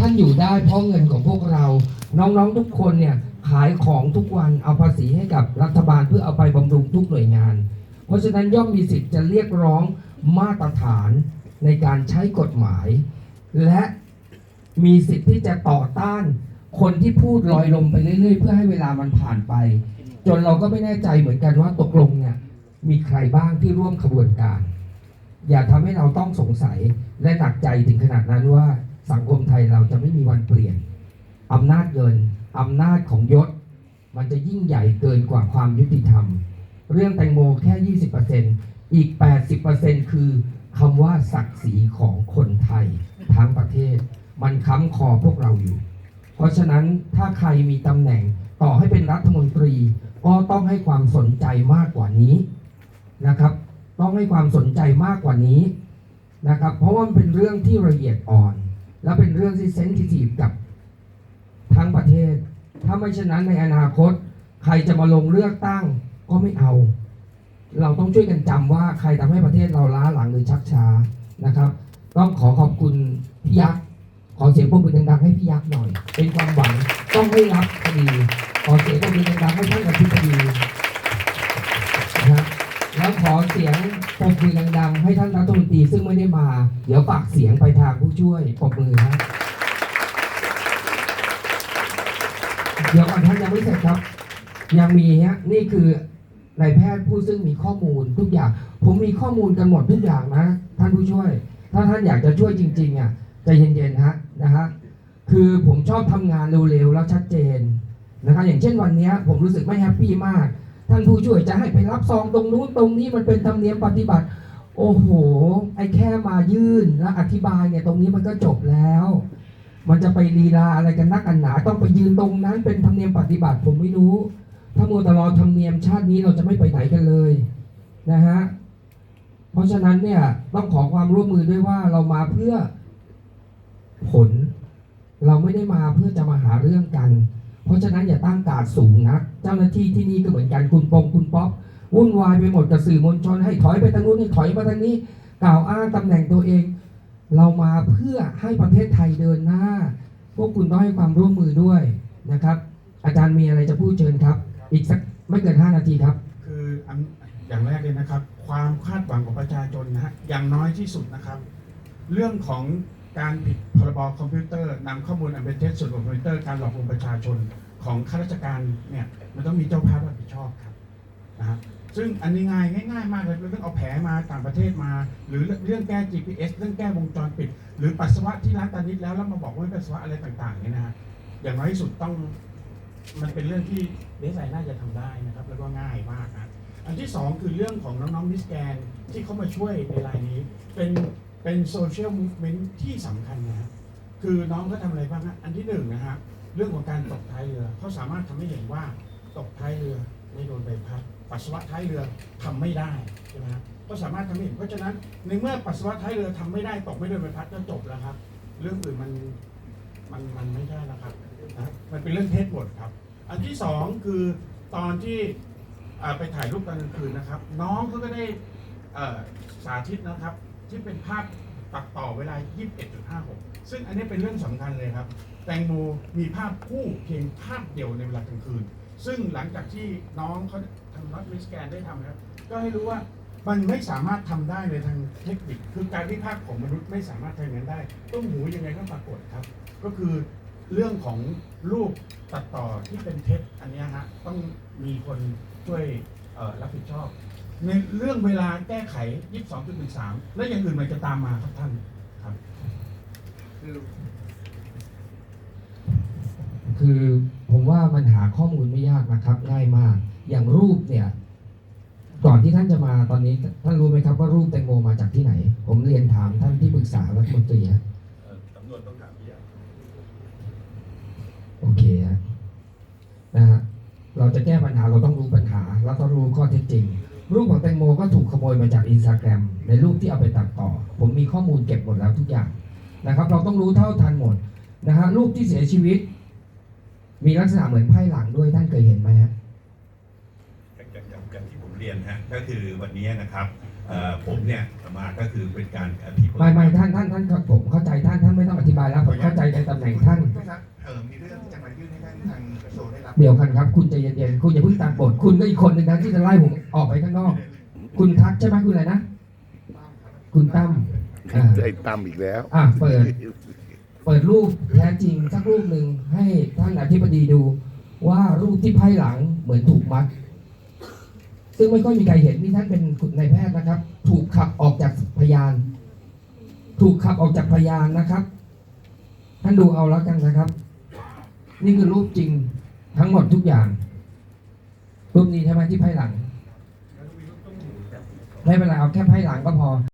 ท่านอยู่ได้เพราะเงินของพวกเรา น้องๆทุกคนเนี่ยขายของทุกวันเอาภาษีให้กับรัฐบาลเพื่อเอาไปบำรุงทุกหน่วยงาน เพราะฉะนั้นย่อมมีสิทธิ์จะเรียกร้องมาตรฐานในการใช้กฎหมาย และมีสิทธิ์ที่จะต่อต้านคนที่พูดลอยลมไปเรื่อย ๆ เพื่อให้เวลามันผ่านไป จนเราก็ไม่แน่ใจเหมือนกันว่าตกลงเนี่ยมีใครบ้างที่ร่วมขบวนการ อย่าทำให้เราต้องสงสัยและหนักใจถึงขนาดนั้นว่า สังคมไทยเราจะไม่มีวันเปลี่ยนอำนาจเงินอำนาจของยศ มันจะยิ่งใหญ่เกินกว่าความยุติธรรม เรื่องแตงโมแค่ 20%อีก 80%คือคำว่าศักดิ์ศรีของคนไทยทั้งประเทศ มันค้ำคอพวกเราอยู่ เพราะฉะนั้นถ้าใครมีตำแหน่งต่อให้เป็นรัฐมนตรี ก็ต้องให้ความสนใจมากกว่านี้นะครับ ต้องให้ความสนใจมากกว่านี้นะครับ เพราะว่ามันเป็นเรื่องที่ละเอียดอ่อน และเป็นเรื่องที่เซนซิทีฟกับทั้งประเทศ ถ้าไม่เช่นนั้นในอนาคต ใครจะมาลงเลือกตั้งก็ไม่เอา เราต้องช่วยกันจำว่าใครทำให้ประเทศเราล้าหลังหรือชักช้านะครับ ต้องขอขอบคุณพี่ยักษ์ขอเสียงปรบมือดังๆให้พี่ยักษ์หน่อย เป็นความหวังต้องไม่รับคดีขอเสียงปรบมือดังๆให้ท่านอธิบดีนะครับ แล้วขอเสียงปรบมือดังๆ ให้ท่านรัฐมนตรีซึ่งไม่ได้มา เดี๋ยวฝากเสียงไปทางผู้ช่วยปรบมือครับเดี๋ยวก่อนท่านยังไม่เสร็จครับ ยังมีฮะนี่คือนายแพทย์ผู้ซึ่งมีข้อมูลทุกอย่าง ผมมีข้อมูลกันหมดทุกอย่างนะ ท่านผู้ช่วย ถ้าท่านอยากจะช่วยจริงๆอะใจเย็นๆฮะนะฮะคือผมชอบทำงานเร็วๆแล้วชัดเจนนะครับอย่างเช่นวันนี้ผมรู้สึกไม่แฮปปี้มาก ท่านผู้ช่วยจะให้ไปรับซองตรงนู้นตรงนี้มันเป็นธรรมเนียมปฏิบัติ โอ้โห ไอ้แค่มายื่นและอธิบายเนี่ยตรงนี้มันก็จบแล้ว มันจะไปลีลาอะไรกันนักกันหนาต้องไปยืนตรงนั้นเป็นธรรมเนียมปฏิบัติผมไม่รู้ ถ้ามัวแต่รอธรรมเนียมชาตินี้เราจะไม่ไปไหนกันเลยนะฮะเพราะฉะนั้นเนี่ยต้องขอความร่วมมือด้วยว่าเรามาเพื่อผล เราไม่ได้มาเพื่อจะมาหาเรื่องกัน เพราะฉะนั้นอย่าตั้งการดสูงนะเจ้าหน้าที่ที่นี่ก็เหมือนกันคุณปงคุณป๊อปวุ่นวายไปหมดกับสื่อมวลชน ให้ถอยไปทางนู้นให้ถอยมาทางนี้ กล่าวอ้างตำแหน่งตัวเอง เรามาเพื่อให้ประเทศไทยเดินหน้า พวกคุณต้องให้ความร่วมมือด้วยนะครับ อาจารย์มีอะไรจะพูดเชิญครับ อีกสักไม่เกิน 5 นาทีครับ คืออันอย่างแรกเลยนะครับ ความคาดหวังของประชาชนนะฮะอย่างน้อยที่สุดนะครับ เรื่องของ การผิดพรบคอมพิวเตอร์นำข้อมูลอันเป็นเท็จส่วนบนคอมพิวเตอร์การหลอกลวงประชาชนของข้าราชการเนี่ยมันต้องมีเจ้าภาพรับผิดชอบครับนะฮะซึ่งอันนี้ง่ายง่ายมากเลยเราต้องเอาแผลมาต่างประเทศมา หรือเรื่องแก้ GPS เรื่องแก้วงจรปิด หรือปัสสาวะที่ร้านตานิดแล้วแล้วมาบอกว่าปัสสาวะอะไรต่างๆเนี่ยนะฮะอย่างน้อยที่สุดต้องมันเป็นเรื่องที่เดซไซน่าจะทำได้นะครับ แล้วก็ง่ายมากนะอันที่สองคือเรื่องของน้องๆมิสแกนที่เขามาช่วยในรายนี้ เป็น เป็นโซเชียลมูฟเมนต์ที่สำคัญนะฮะคือน้องเขาทำอะไรบ้างฮะอันที่หนึ่งนะฮะเรื่องของการตกท้ายเรือเขาสามารถทำให้เห็นว่าตกท้ายเรือไม่โดนใบพัดปัสสาวะท้ายเรือทำไม่ได้ใช่ไหมฮะก็สามารถทำให้เห็นเพราะฉะนั้นในเมื่อปัสสาวะท้ายเรือทำไม่ได้ตกไม่โดนใบพัดก็จบแล้วครับ เรื่องอื่นมันมันมันไม่ใช่แล้วครับนะมันเป็นเรื่องเท็จหมดครับ อันที่สองคือตอนที่อ่าไปถ่ายรูปตอนกลางคืนนะครับ น้องเขาก็ได้เอ่อสาธิตนะครับ ที่เป็นภาพตัดต่อเวลา 21.56 ซึ่งอันนี้เป็นเรื่องสำคัญเลยครับ แตงโมมีภาพคู่เพียงภาพเดียวในเวลากลางคืน ซึ่งหลังจากที่น้องเขาทางรัฐมิสแกนได้ทำครับ ก็ให้รู้ว่ามันไม่สามารถทำได้ในทางเทคนิค คือการวิพากษ์ของมนุษย์ไม่สามารถทำอย่างนั้นได้ ต้องหูยังไงก็ปรากฏครับ ก็คือเรื่องของรูปตัดต่อที่เป็นเท็จอันนี้ฮะต้องมีคนช่วย รับผิดชอบในเรื่องเวลาแก้ไข 22.13 และอย่างอื่นมันจะตามมาครับท่านครับคือผมว่ามันหาข้อมูลไม่ยากนะครับ ง่ายมาก อย่างรูปเนี่ย ก่อนที่ท่านจะมาตอนนี้ ท่านรู้ไหมครับว่ารูปแตงโมมาจากที่ไหน ผมเรียนถามท่านที่ปรึกษารัฐมนตรีฮะเอ่อสำนวนต้องถามพี่ยาโอเคฮะนะฮะเราจะแก้ปัญหาเราต้องรู้ปัญหา แล้วก็รู้ข้อเท็จจริง รูปของแตงโมก็ถูกขโมยมาจากอินสตาแกรมในรูปที่เอาไปตัดต่อ ผมมีข้อมูลเก็บหมดแล้วทุกอย่างนะครับ เราต้องรู้เท่าทันหมดนะฮะรูปที่เสียชีวิต มีลักษณะเหมือนไพ่หลังด้วยท่านเคยเห็นไหมฮะอย่างอย่างอย่างอย่างที่ผมเรียนฮะก็คือวันนี้นะครับเอ่อผมเนี่ยมาก็คือเป็นการอภิปรายไม่ไม่ท่านท่านท่านครับผมเข้าใจท่านท่านไม่ต้องอธิบายแล้วผมเข้าใจในตำแหน่งท่านครับเออมีเรื่องที่จะมายื่นให้ท่านทางกระทรวงได้รับเดี๋ยวกันครับ คุณใจเย็นๆคุณอย่าเพิ่งตามบท คุณก็อีกคนหนึ่งนะที่จะไล่ผมออกไปข้างนอก คุณทักใช่ไหมคุณอะไรนะ คุณตั้มอ่าไอ้ตั้มอีกแล้ว อะเปิด เปิดรูปแท้จริงสักรูปหนึ่งให้ท่านอธิบดีดู ว่ารูปที่ไพ่หลังเหมือนถูกมัด ซึ่งไม่ค่อยมีใครเห็นนี่ท่านเป็นนายแพทย์นะครับ ถูกขับออกจากพยาน ถูกขับออกจากพยานนะครับ ท่านดูเอาแล้วกันนะครับ นี่คือรูปจริงทั้งหมดทุกอย่าง รูปนี้ใช่ไหมที่ไพ่หลังไม่เป็นไรเอาแค่ไพ่หลังก็พอ